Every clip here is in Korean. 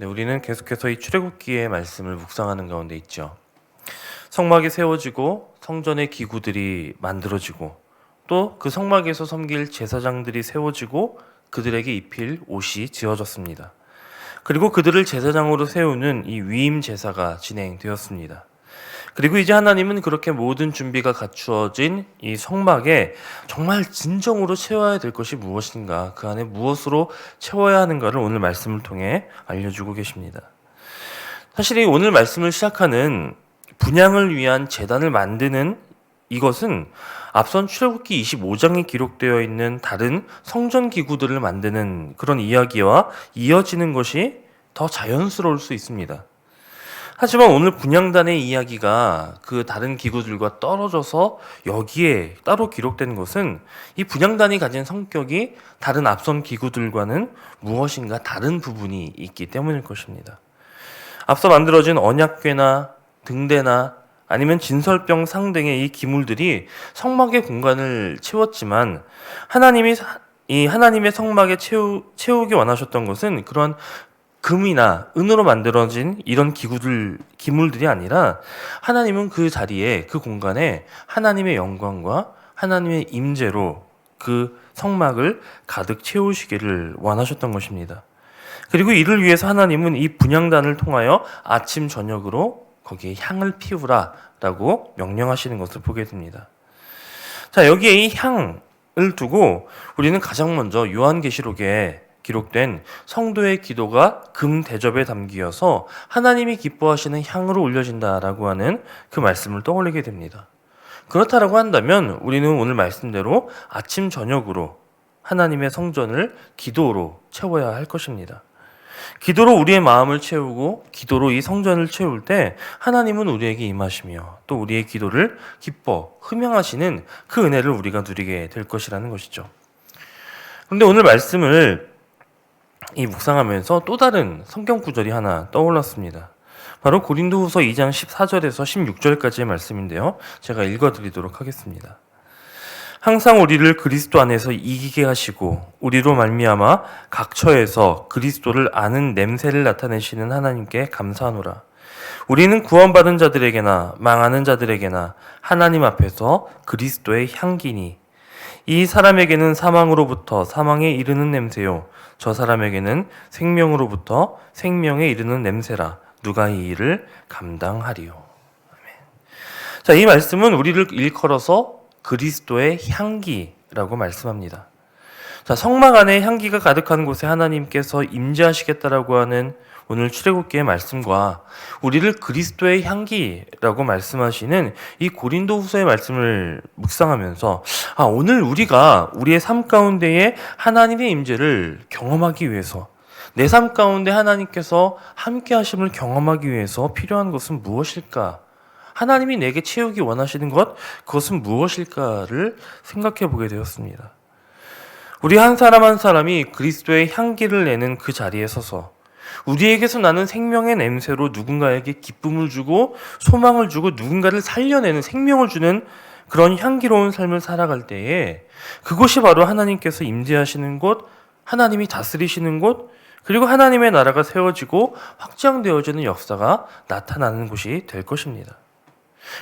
네, 우리는 계속해서 이 출애굽기의 말씀을 묵상하는 가운데 있죠. 성막이 세워지고 성전의 기구들이 만들어지고 또 그 성막에서 섬길 제사장들이 세워지고 그들에게 입힐 옷이 지어졌습니다. 그리고 그들을 제사장으로 세우는 이 위임 제사가 진행되었습니다. 그리고 이제 하나님은 그렇게 모든 준비가 갖추어진 이 성막에 정말 진정으로 채워야 될 것이 무엇인가, 그 안에 무엇으로 채워야 하는가를 오늘 말씀을 통해 알려주고 계십니다. 사실 이 오늘 말씀을 시작하는 분양을 위한 재단을 만드는 이것은 앞선 출애굽기 25장에 기록되어 있는 다른 성전 기구들을 만드는 그런 이야기와 이어지는 것이 더 자연스러울 수 있습니다. 하지만 오늘 분양단의 이야기가 그 다른 기구들과 떨어져서 여기에 따로 기록된 것은 이 분양단이 가진 성격이 다른 앞선 기구들과는 무엇인가 다른 부분이 있기 때문일 것입니다. 앞서 만들어진 언약궤나 등대나 아니면 진설병 상 등의 이 기물들이 성막의 공간을 채웠지만 하나님이 사- 이 하나님의 성막에 채우, 채우기 원하셨던 것은 그런 금이나 은으로 만들어진 이런 기구들 기물들이 아니라 하나님은 그 자리에 그 공간에 하나님의 영광과 하나님의 임재로 그 성막을 가득 채우시기를 원하셨던 것입니다. 그리고 이를 위해서 하나님은 이 분양단을 통하여 아침 저녁으로 거기에 향을 피우라 라고 명령하시는 것을 보게 됩니다. 자, 여기에 이 향을 두고 우리는 가장 먼저 요한계시록에 기록된 성도의 기도가 금 대접에 담기어서 하나님이 기뻐하시는 향으로 올려진다라고 하는 그 말씀을 떠올리게 됩니다. 그렇다라고 한다면 우리는 오늘 말씀대로 아침 저녁으로 하나님의 성전을 기도로 채워야 할 것입니다. 기도로 우리의 마음을 채우고 기도로 이 성전을 채울 때 하나님은 우리에게 임하시며 또 우리의 기도를 기뻐 흠양하시는 그 은혜를 우리가 누리게 될 것이라는 것이죠. 그런데 오늘 말씀을 이 묵상하면서 또 다른 성경 구절이 하나 떠올랐습니다. 바로 고린도후서 2장 14절에서 16절까지의 말씀인데요. 제가 읽어 드리도록 하겠습니다. 항상 우리를 그리스도 안에서 이기게 하시고 우리로 말미암아 각 처에서 그리스도를 아는 냄새를 나타내시는 하나님께 감사하노라. 우리는 구원받은 자들에게나 망하는 자들에게나 하나님 앞에서 그리스도의 향기니 이 사람에게는 사망으로부터 사망에 이르는 냄새요 저 사람에게는 생명으로부터 생명에 이르는 냄새라 누가 이 일을 감당하리요. 아멘. 자, 이 말씀은 우리를 일컬어서 그리스도의 향기라고 말씀합니다. 자, 성막 안에 향기가 가득한 곳에 하나님께서 임재하시겠다라고 하는 오늘 출애굽기의 말씀과 우리를 그리스도의 향기라고 말씀하시는 이 고린도후서의 말씀을 묵상하면서 아, 오늘 우리가 우리의 삶 가운데에 하나님의 임재를 경험하기 위해서 내 삶 가운데 하나님께서 함께 하심을 경험하기 위해서 필요한 것은 무엇일까? 하나님이 내게 채우기 원하시는 것, 그것은 무엇일까를 생각해 보게 되었습니다. 우리 한 사람 한 사람이 그리스도의 향기를 내는 그 자리에 서서 우리에게서 나는 생명의 냄새로 누군가에게 기쁨을 주고 소망을 주고 누군가를 살려내는 생명을 주는 그런 향기로운 삶을 살아갈 때에 그것이 바로 하나님께서 임재하시는 곳, 하나님이 다스리시는 곳, 그리고 하나님의 나라가 세워지고 확장되어지는 역사가 나타나는 곳이 될 것입니다.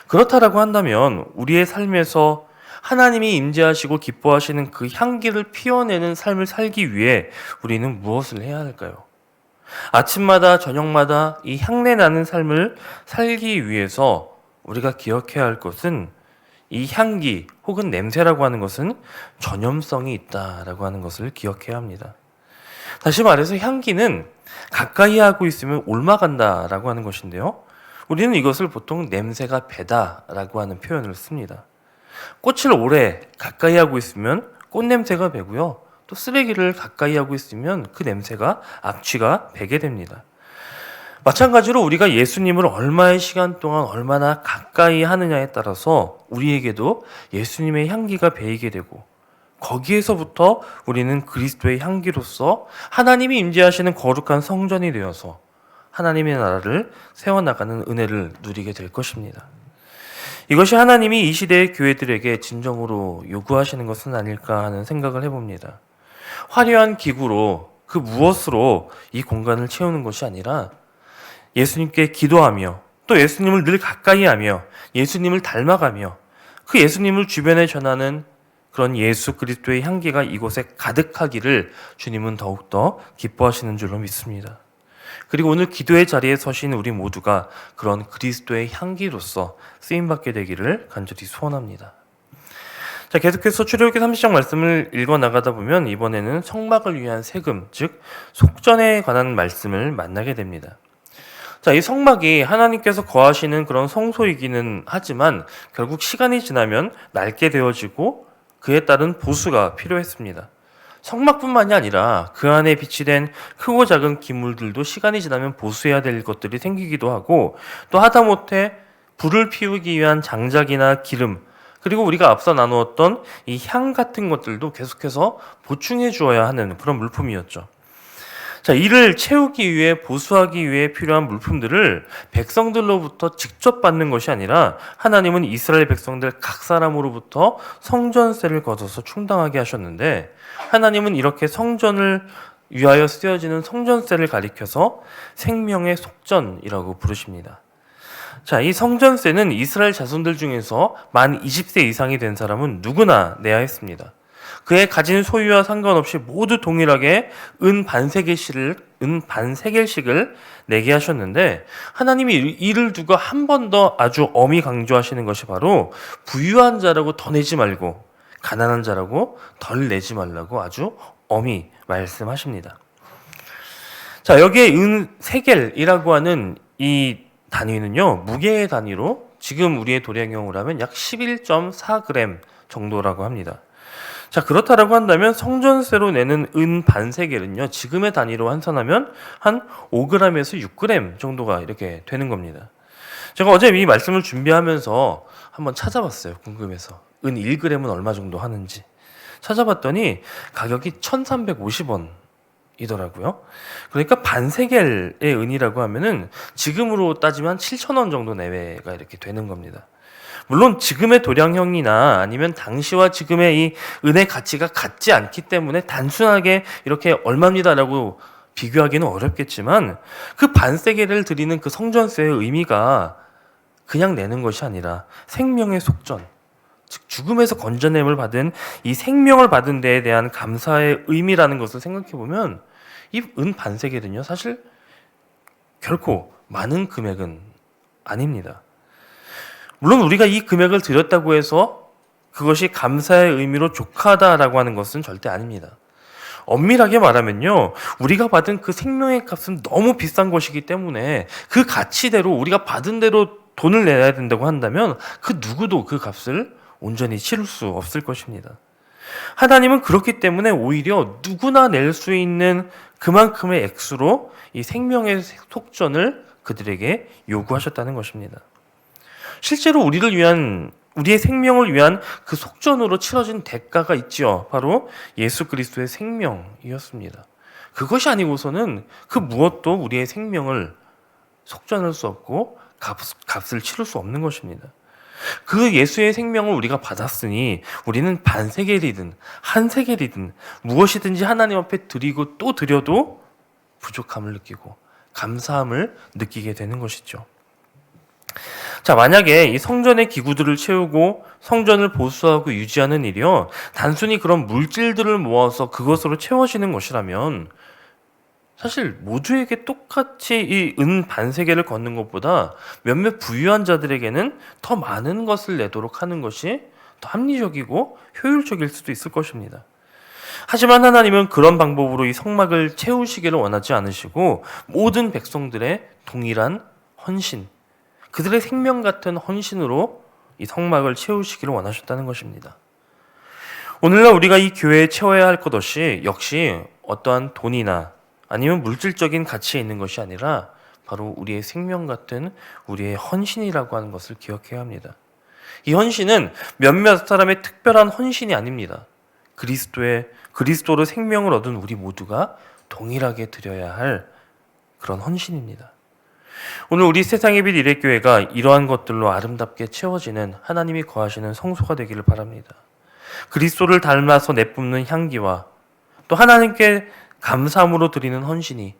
그렇다라고 한다면 우리의 삶에서 하나님이 임재하시고 기뻐하시는 그 향기를 피워내는 삶을 살기 위해 우리는 무엇을 해야 할까요? 아침마다 저녁마다 이 향내 나는 삶을 살기 위해서 우리가 기억해야 할 것은 이 향기 혹은 냄새라고 하는 것은 전염성이 있다라고 하는 것을 기억해야 합니다. 다시 말해서 향기는 가까이 하고 있으면 옮아간다라고 하는 것인데요. 우리는 이것을 보통 냄새가 배다라고 하는 표현을 씁니다. 꽃을 오래 가까이 하고 있으면 꽃 냄새가 배고요. 또 쓰레기를 가까이 하고 있으면 그 냄새가 악취가 배게 됩니다. 마찬가지로 우리가 예수님을 얼마의 시간 동안 얼마나 가까이 하느냐에 따라서 우리에게도 예수님의 향기가 배이게 되고 거기에서부터 우리는 그리스도의 향기로서 하나님이 임재하시는 거룩한 성전이 되어서 하나님의 나라를 세워나가는 은혜를 누리게 될 것입니다. 이것이 하나님이 이 시대의 교회들에게 진정으로 요구하시는 것은 아닐까 하는 생각을 해봅니다. 화려한 기구로 그 무엇으로 이 공간을 채우는 것이 아니라 예수님께 기도하며 또 예수님을 늘 가까이 하며 예수님을 닮아가며 그 예수님을 주변에 전하는 그런 예수 그리스도의 향기가 이곳에 가득하기를 주님은 더욱더 기뻐하시는 줄로 믿습니다. 그리고 오늘 기도의 자리에 서신 우리 모두가 그런 그리스도의 향기로서 쓰임받게 되기를 간절히 소원합니다. 자, 계속해서 출애굽기 30장 말씀을 읽어 나가다 보면 이번에는 성막을 위한 세금, 즉 속전에 관한 말씀을 만나게 됩니다. 자, 이 성막이 하나님께서 거하시는 그런 성소이기는 하지만 결국 시간이 지나면 낡게 되어지고 그에 따른 보수가 필요했습니다. 성막뿐만이 아니라 그 안에 비치된 크고 작은 기물들도 시간이 지나면 보수해야 될 것들이 생기기도 하고 또 하다못해 불을 피우기 위한 장작이나 기름 그리고 우리가 앞서 나누었던 이 향 같은 것들도 계속해서 보충해 주어야 하는 그런 물품이었죠. 자, 이를 채우기 위해 보수하기 위해 필요한 물품들을 백성들로부터 직접 받는 것이 아니라 하나님은 이스라엘 백성들 각 사람으로부터 성전세를 걷어서 충당하게 하셨는데 하나님은 이렇게 성전을 위하여 쓰여지는 성전세를 가리켜서 생명의 속전이라고 부르십니다. 자, 이 성전세는 이스라엘 자손들 중에서 만 20세 이상이 된 사람은 누구나 내야 했습니다. 그의 가진 소유와 상관없이 모두 동일하게 은 반세겔씩을 은 반세겔씩을 내게 하셨는데 하나님이 이를 두고 한 번 더 아주 엄히 강조하시는 것이 바로 부유한 자라고 더 내지 말고 가난한 자라고 덜 내지 말라고 아주 엄히 말씀하십니다. 자, 여기에 은 세겔이라고 하는 이 단위는요, 무게의 단위로 지금 우리의 도량형으로 하면 약 11.4g 정도라고 합니다. 자, 그렇다라고 한다면 성전세로 내는 은 반세겔은요, 지금의 단위로 환산하면 한 5g에서 6g 정도가 이렇게 되는 겁니다. 제가 어제 이 말씀을 준비하면서 한번 찾아봤어요. 궁금해서. 은 1g은 얼마 정도 하는지. 찾아봤더니 가격이 1,350원 이더라고요. 그러니까 반세겔의 은이라고 하면은 지금으로 따지면 7,000원 정도 내외가 이렇게 되는 겁니다. 물론 지금의 도량형이나 아니면 당시와 지금의 이 은의 가치가 같지 않기 때문에 단순하게 이렇게 얼마입니다라고 비교하기는 어렵겠지만 그 반세계를 드리는 그 성전세의 의미가 그냥 내는 것이 아니라 생명의 속전, 즉 죽음에서 건져냄을 받은 이 생명을 받은 데에 대한 감사의 의미라는 것을 생각해 보면 이 은 반세계는요 사실 결코 많은 금액은 아닙니다. 물론 우리가 이 금액을 드렸다고 해서 그것이 감사의 의미로 족하다라고 하는 것은 절대 아닙니다. 엄밀하게 말하면요, 우리가 받은 그 생명의 값은 너무 비싼 것이기 때문에 그 가치대로 우리가 받은 대로 돈을 내야 된다고 한다면 그 누구도 그 값을 온전히 치를 수 없을 것입니다. 하나님은 그렇기 때문에 오히려 누구나 낼 수 있는 그만큼의 액수로 이 생명의 속전을 그들에게 요구하셨다는 것입니다. 실제로 우리를 위한 우리의 생명을 위한 그 속전으로 치러진 대가가 있지요. 바로 예수 그리스도의 생명이었습니다. 그것이 아니고서는 그 무엇도 우리의 생명을 속전할 수 없고 값, 값을 치를 수 없는 것입니다. 그 예수의 생명을 우리가 받았으니 우리는 반세겔이든 한세겔이든 무엇이든지 하나님 앞에 드리고 또 드려도 부족함을 느끼고 감사함을 느끼게 되는 것이죠. 자, 만약에 이 성전의 기구들을 채우고 성전을 보수하고 유지하는 일이요. 단순히 그런 물질들을 모아서 그것으로 채워지는 것이라면 사실 모두에게 똑같이 이 은 반세계를 걷는 것보다 몇몇 부유한 자들에게는 더 많은 것을 내도록 하는 것이 더 합리적이고 효율적일 수도 있을 것입니다. 하지만 하나님은 그런 방법으로 이 성막을 채우시기를 원하지 않으시고 모든 백성들의 동일한 헌신, 그들의 생명 같은 헌신으로 이 성막을 채우시기를 원하셨다는 것입니다. 오늘날 우리가 이 교회에 채워야 할것 없이 역시 어떠한 돈이나 아니면 물질적인 가치에 있는 것이 아니라 바로 우리의 생명 같은 우리의 헌신이라고 하는 것을 기억해야 합니다. 이 헌신은 몇몇 사람의 특별한 헌신이 아닙니다. 그리스도의 그리스도로 생명을 얻은 우리 모두가 동일하게 드려야 할 그런 헌신입니다. 오늘 우리 세상의 빛 이레교회가 이러한 것들로 아름답게 채워지는 하나님이 거하시는 성소가 되기를 바랍니다. 그리스도를 닮아서 내뿜는 향기와 또 하나님께 감사함으로 드리는 헌신이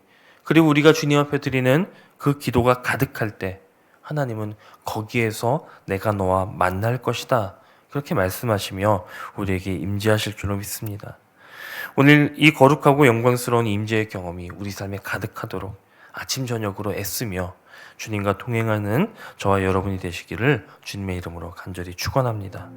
그리고 우리가 주님 앞에 드리는 그 기도가 가득할 때 하나님은 거기에서 내가 너와 만날 것이다. 그렇게 말씀하시며 우리에게 임재하실 줄로 믿습니다. 오늘 이 거룩하고 영광스러운 임재의 경험이 우리 삶에 가득하도록 아침 저녁으로 애쓰며 주님과 동행하는 저와 여러분이 되시기를 주님의 이름으로 간절히 축원합니다.